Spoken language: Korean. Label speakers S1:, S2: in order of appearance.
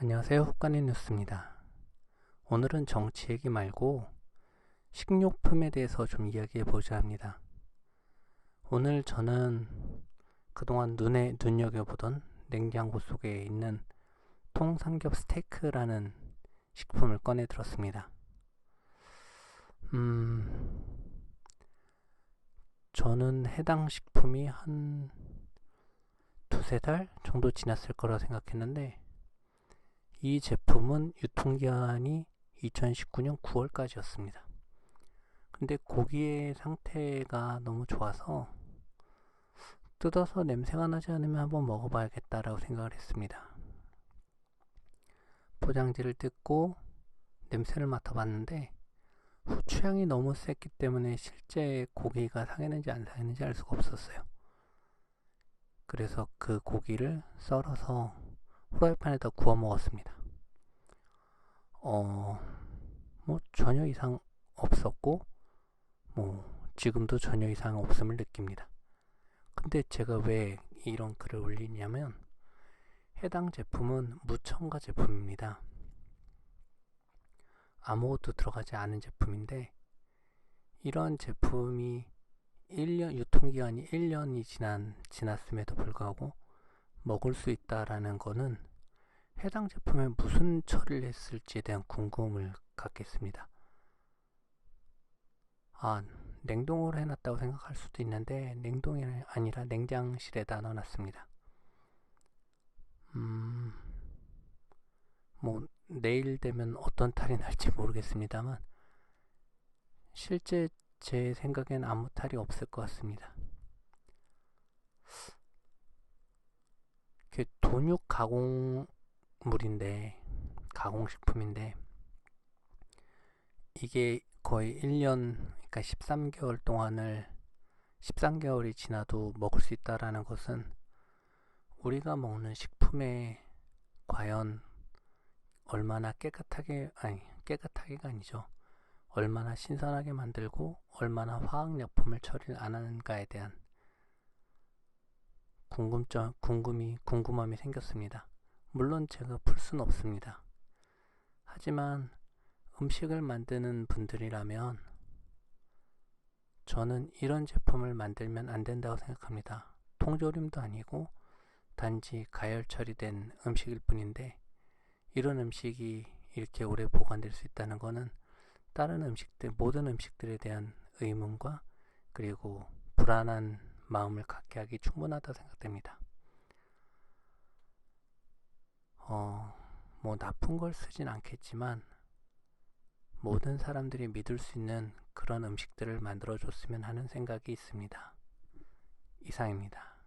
S1: 안녕하세요. 훅간의 뉴스입니다. 오늘은 정치 얘기 말고 식료품에 대해서 좀 이야기해 보자 합니다. 오늘 저는 그동안 눈에 눈여겨보던 냉장고 속에 있는 통삼겹 스테이크라는 식품을 꺼내 들었습니다. 음, 저는 해당 식품이 한 두세 달 정도 지났을 거라 생각했는데 이 제품은 유통기한이 2019년 9월까지였습니다. 근데 고기의 상태가 너무 좋아서 뜯어서 냄새가 나지 않으면 한번 먹어봐야겠다라고 생각을 했습니다. 포장지를 뜯고 냄새를 맡아봤는데 후추향이 너무 셌기 때문에 실제 고기가 상했는지 안 상했는지 알 수가 없었어요. 그래서 그 고기를 썰어서 후라이팬에다 구워 먹었습니다. 어, 뭐 전혀 이상 없었고, 뭐 지금도 전혀 이상 없음을 느낍니다. 근데 제가 왜 이런 글을 올리냐면, 해당 제품은 무첨가 제품입니다. 아무것도 들어가지 않은 제품인데, 이런 제품이 1년, 유통기한이 1년이 지난, 지났음에도 불구하고 먹을 수 있다라는 거는 해당 제품에 무슨 처리를 했을지에 대한 궁금을 갖겠습니다. 아, 냉동을 해놨다고 생각할 수도 있는데 냉동이 아니라 냉장실에다 넣어놨습니다. 음, 뭐 내일 되면 어떤 탈이 날지 모르겠습니다만 실제 제 생각엔 아무 탈이 없을 것 같습니다. 그 돈육 가공 물인데 가공식품인데 이게 거의 1년 그러니까 13개월 동안을 13개월이 지나도 먹을 수 있다라는 것은 우리가 먹는 식품에 과연 얼마나 깨끗하게 아니 깨끗하게가 아니죠. 얼마나 신선하게 만들고 얼마나 화학약품을 처리를 안 하는가에 대한 궁금점, 궁금이, 궁금함이 생겼습니다. 물론 제가 풀 수는 없습니다. 하지만 음식을 만드는 분들이라면 저는 이런 제품을 만들면 안 된다고 생각합니다. 통조림도 아니고 단지 가열 처리된 음식일 뿐인데 이런 음식이 이렇게 오래 보관될 수 있다는 것은 다른 음식들, 모든 음식들에 대한 의문과 그리고 불안한 마음을 갖게 하기 충분하다 생각됩니다. 어, 뭐 나쁜 걸 쓰진 않겠지만 모든 사람들이 믿을 수 있는 그런 음식들을 만들어 줬으면 하는 생각이 있습니다. 이상입니다.